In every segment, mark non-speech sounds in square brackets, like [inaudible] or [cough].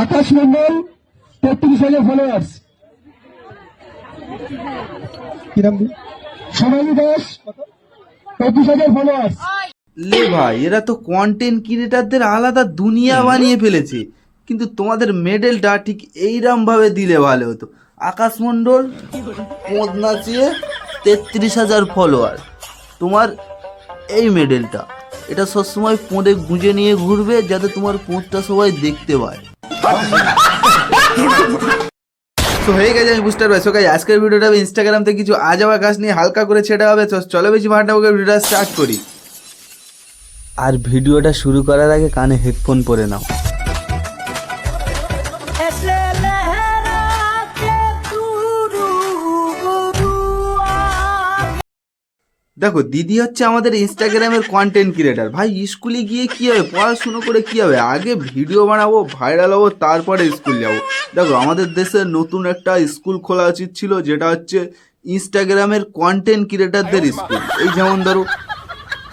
আকাশ মন্ডল তেত্রিশ হাজার ফলোয়ার্স লে ভাই, এরা তো কন্টেন্ট ক্রিয়েটারদের আলাদা দুনিয়া বানিয়ে ফেলেছে। কিন্তু তোমাদের মেডেলটা ঠিক এইরকম ভাবে দিলে ভালো হতো। আকাশ মণ্ডল পোঁদ নাচিয়ে তেত্রিশ হাজার ফলোয়ার তোমার এই মেডেলটা এটা সবসময় পোঁদে গুঁজে নিয়ে ঘুরবে যাতে তোমার পোঁদটা সবাই দেখতে পায়। তো হয়ে গেছে আমি বুঝতে পারছি গাইজ আজকের ভিডিওটা ইনস্টাগ্রাম থেকে কিছু আজ যাওয়া গাছ নিয়ে হালকা করে ছেড়ে হবে। তো চলো বেশি ওকে ভিডিওটা স্টার্ট করি। আর ভিডিওটা শুরু করার আগে কানে হেডফোন পরে নাও। দেখো, দিদি হচ্ছে আমাদের ইনস্টাগ্রামের কন্টেন্ট ক্রিয়েটার ভাই, স্কুলে গিয়ে কী হবে? পড়াশুনো করে কী হবে? আগে ভিডিও বানাবো ভাইরাল হব, তারপরে স্কুল যাব। দেখো, আমাদের দেশে নতুন একটা স্কুল খোলা উচিত ছিল, যেটা হচ্ছে ইনস্টাগ্রামের কন্টেন্ট ক্রিয়েটারদের স্কুল। এই যেমন ধরো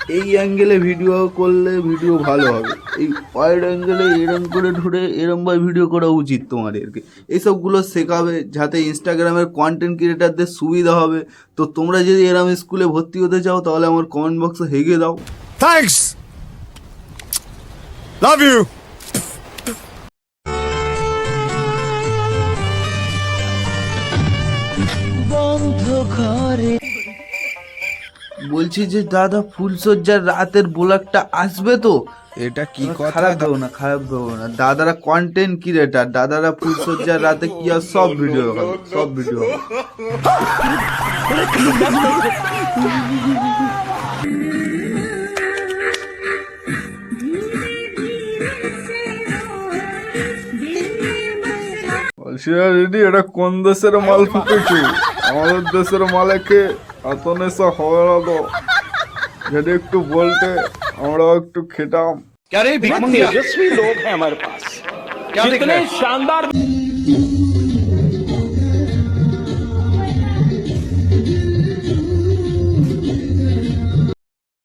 এই অ্যাঙ্গেলে ভিডিও করলে ভিডিও ভালো হবে এই ওয়াইড অ্যাঙ্গেলে এরম করে ধরে এরম ভাবে ভিডিও করা উচিত তোমাদেরকে এইসবগুলো শেখাবে যাতে ইনস্টাগ্রামের কন্টেন্ট ক্রিয়েটারদের সুবিধা হবে তো তোমরা যদি এরম স্কুলে ভর্তি হতে চাও তাহলে আমার কমেন্ট বক্সে হেগে দাও Thanks. Love you. বন্ধ ঘরে বলছি যে দাদা ফুলসজ্জার রাতের ব্লগটা আসবে তো? এটা কি খারাপ দেবো না খারাপ দেবো না। দাদারা কন্টেন্ট ক্রিয়েটার দাদারা ফুলসজ্জার রাতে কি আর সব ভিডিও সব ভিডিও [laughs] রেডি এটা কোন দেশের মাল ফুটেছো? আমাদের দেশের মালেকে এত হবে না তো যদি একটু বলতে আমরাও একটু খেতাম। আরে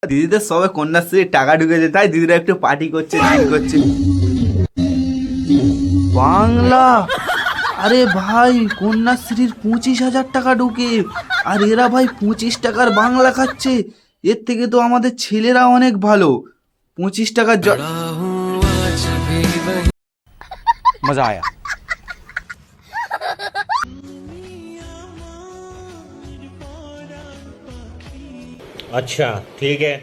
দিদিদের সবে কন্যাশ্রীর টাকা ঢুকেছে তাই দিদিরা একটু পার্টি করছে করছে। বাংলা! আরে ভাই কন্যাশ্রীর পঁচিশ হাজার টাকা ঢুকে আর এরা ভাই পঁচিশ টাকার বাংলা খাচ্ছে এর থেকে তো আমাদের ছেলেরা অনেক ভালো পঁচিশ টাকার জ- मजा आया अच्छा ठीक है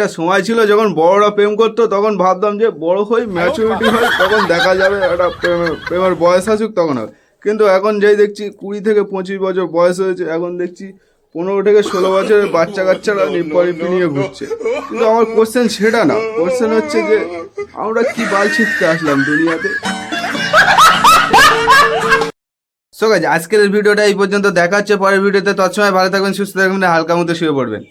একটা সময় ছিল যখন বড়রা প্রেম করতো, তখন ভাবতাম যে বড় হই ম্যাচুরিটি হয় তখন দেখা যাবে একটা প্রেমের প্রেমের বয়স আসুক, তখন হবে। কিন্তু এখন যেই দেখছি কুড়ি থেকে পঁচিশ বছর বয়স হয়েছে, এখন দেখছি পনেরো থেকে ষোলো বছরের বাচ্চা কাচ্চারা নিপরিপি নিয়ে ঘুরছে। কিন্তু আমার কোশ্চেন সেটা না। কোশ্চেন হচ্ছে যে আমরা কি বাল ছিটতে আসলাম দুনিয়াতে? সো গাইজ আজকের ভিডিওটা এই পর্যন্ত। দেখা হচ্ছে পরের ভিডিওতে। তৎসময় ভালো থাকবেন, সুস্থ থাকবেন, হালকা মতো শুয়ে পড়বেন।